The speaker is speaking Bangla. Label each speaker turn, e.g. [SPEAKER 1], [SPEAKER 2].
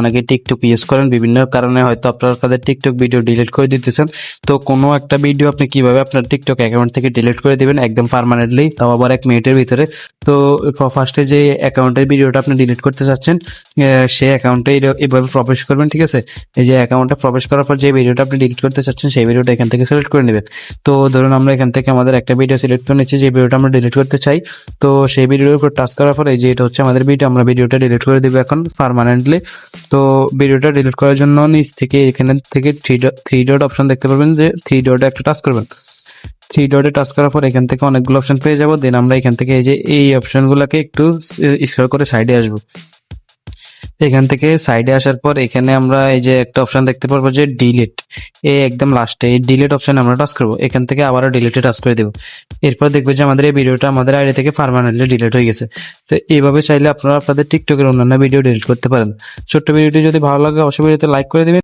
[SPEAKER 1] অনেকে টিকটক ইউজ করেন। বিভিন্ন কারণে হয়তো আপনারা তাদের টিকটক ভিডিও ডিলিট করে দিতেছেন। তো কোনো একটা ভিডিও আপনি কীভাবে আপনার টিকটক অ্যাকাউন্ট থেকে ডিলিট করে দিবেন? একদম পার্মানেন্টলি তাও আবার এক মিনিটের ভিতরে। তো ফার্স্টে যে অ্যাকাউন্টের ভিডিওটা আপনি ডিলিট করতে চাচ্ছেন সেই অ্যাকাউন্টে এভাবে প্রবেশ করবেন, ঠিক আছে? এই যে অ্যাকাউন্টে প্রবেশ করার পর যে ভিডিওটা আপনি ডিলিট করতে চাচ্ছেন, সেই ভিডিওটা এখান থেকে সিলেক্ট করে নেবেন। তো ধরুন আমরা এখান থেকে আমাদের একটা ভিডিও সিলেক্ট করে নিচ্ছি, যে ভিডিওটা আমরা ডিলিট করতে চাই। তো সেই ভিডিওর উপর টাচ করার পরে এই যে এটা হচ্ছে আমাদের ভিডিও আমরা ভিডিওটা ডিলিট করে দেবো এখন পার্মানেন্টলি তো ভিডিওটা ডিলিট করার জন্য নিচ থেকে এখানে থেকে three dot three dot option দেখতে পারবেন যে থ্রি ডটে একটা টাচ করবেন। থ্রি ডটে টাচ করার পর এখান থেকে অনেকগুলো অপশন পেয়ে যাব। দেন আমরা এখান থেকে এই যে এই অপশনগুলোকে একটু স্ক্রল করে সাইডে আসব। এখান থেকে সাইডে আসার পর এখানে আমরা এই যে একটা অপশন দেখতে পারব যে ডিলিট এ একদম লাস্টে এই ডিলিট অপশন আমরা টাচ করব। এখান থেকে আবারও ডিলিটে টাচ করে দেবো। এরপর দেখবে যে আমাদের এই ভিডিওটা আমাদের আইডি থেকে পারমানেন্টলি ডিলিট হয়ে গেছে। তো এইভাবে চাইলে আপনারা আপনাদের টিকটকের অন্যান্য ভিডিও ডিলিট করতে পারেন। ছোট্ট ভিডিওটি যদি ভালো লাগে, অবশ্যই ভিডিওতে লাইক করে দিবেন।